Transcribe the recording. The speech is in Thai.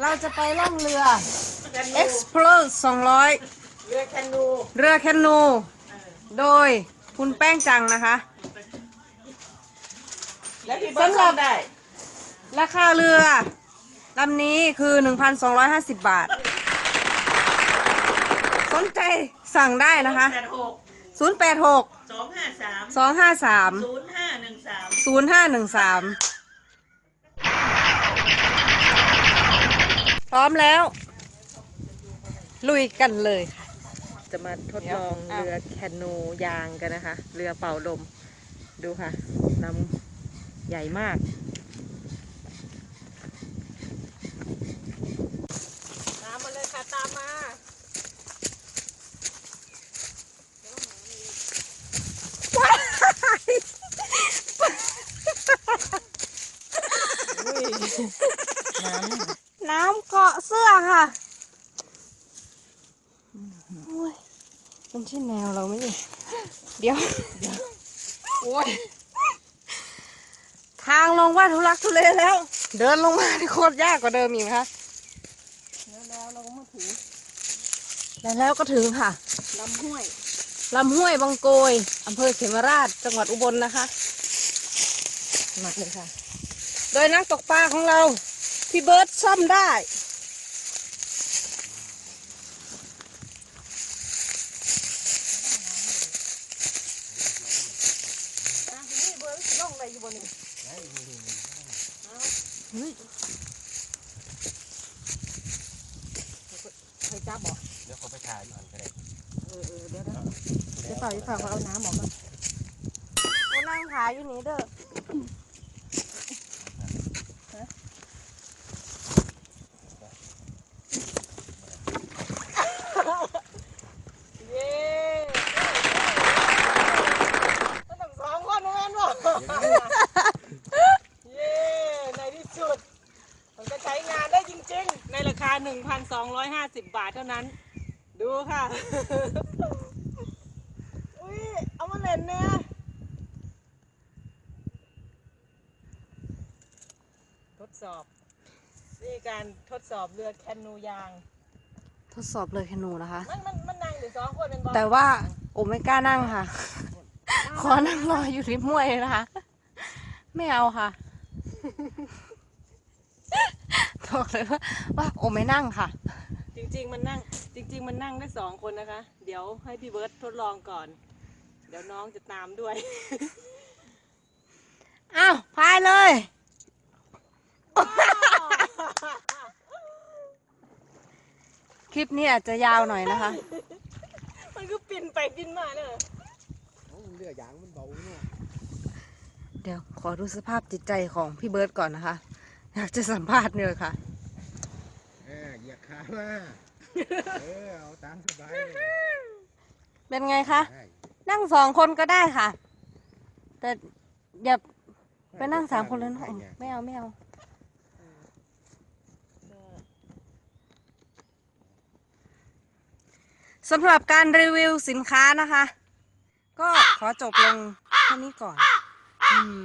เราจะไปล่องเรือ Explore 200 เรือแคนูเรือแคนู โดยคุณแป้งจังนะคะ และงเรสำหรัาบ ได้ ราคาเรือลำนี้คือ 1,250 บาท สนใจสั่งได้นะคะ แปดหก086 สองห้าสาม253 ศูนย์ห้าหนึ่งสาม 0513 พร้อมแล้ว ลุยกันเลยค่ะ จะมาทดลองเดี๋ยวเรือแคนูยางกันนะคะ เรือเป่าลม ดูค่ะลำใหญ่มากตามมาเลยค่ะตามมาน้ำ เกาะเสื้อค่ะโอ้ยมันใช่แนวเราไหมเนี่ยเดี๋ยวโอ้ยทางลงว่าทุลักทุเลแล้ว เดินลงมาที่โคตรยากกว่าเดิมอีกนะคะแล้วเราก็มาถึงแล้วแล้วก็ถึงค่ะลำห้วยลำห้วยบางโกยอำเภอเขมราชจังหวัดอุบลนะคะมาเลยค่ะ โดยนักตกปลาของเรา พี่เบิร์ตซ่อมได้ นี่เบิร์ตล่องอะไรอยู่บนนี้เฮ้ยใครจับบอเดี๋ยวเขาไปถ่ายอยู่หันก็ได้เออเออเดี๋ยวนะเดี๋ยวเปล่าเดี๋ยวเปล่าเขาเอาน้ำออกก่อนกูนั่งขายอยู่นี่เด้อ เย้ต้องสองคนแม่นบ่เย้ในที่สุด มันจะใช้งานได้จริง ๆในราคา1,250บาทเท่านั้น ดูค่ะ อุ้ย เอามาเล่นเนี่ยทดสอบ นี่การทดสอบเรือแคนูยาง ทดสอบเลยแคนูนะคะ มันมันมันนั่งอยู่สองคนเป็นบอแต่ว่าโอ้ไม่กล้านั่งค่ะ ขอนั่งรออยู่ริมห้วยเลยนะคะ ไม่เอาค่ะ บอกเลยว่าว่าโอ้ไม่นั่งค่ะ จริง ๆ มันนั่ง จริง ๆ มันนั่งได้สองคนนะคะ เดี๋ยวให้พี่เบิร์ตทดลองก่อน เดี๋ยวน้องจะตามด้วยอ้าวพายเลย คลิปนี้อาจจะยาวหน่อยนะคะ มันก็ปินไปปินมาเนอะเรือยางมันเบาเนาะเดี๋ยวขอดูสภาพจิตใจของพี่เบิร์ตก่อนนะคะ อยากจะสัมภาษณ์เลยค่ะ เออเหยียดขามาเออเอาตามสบายเลยเป็นไงคะ ได้นั่งสองคนก็ได้ค่ะ แต่อย่าไปนั่งสามคนเลยนะอืมไม่เอาไม่เอา สำหรับการรีวิวสินค้านะคะ ก็ขอจบลงแค่นี้ก่อนอืม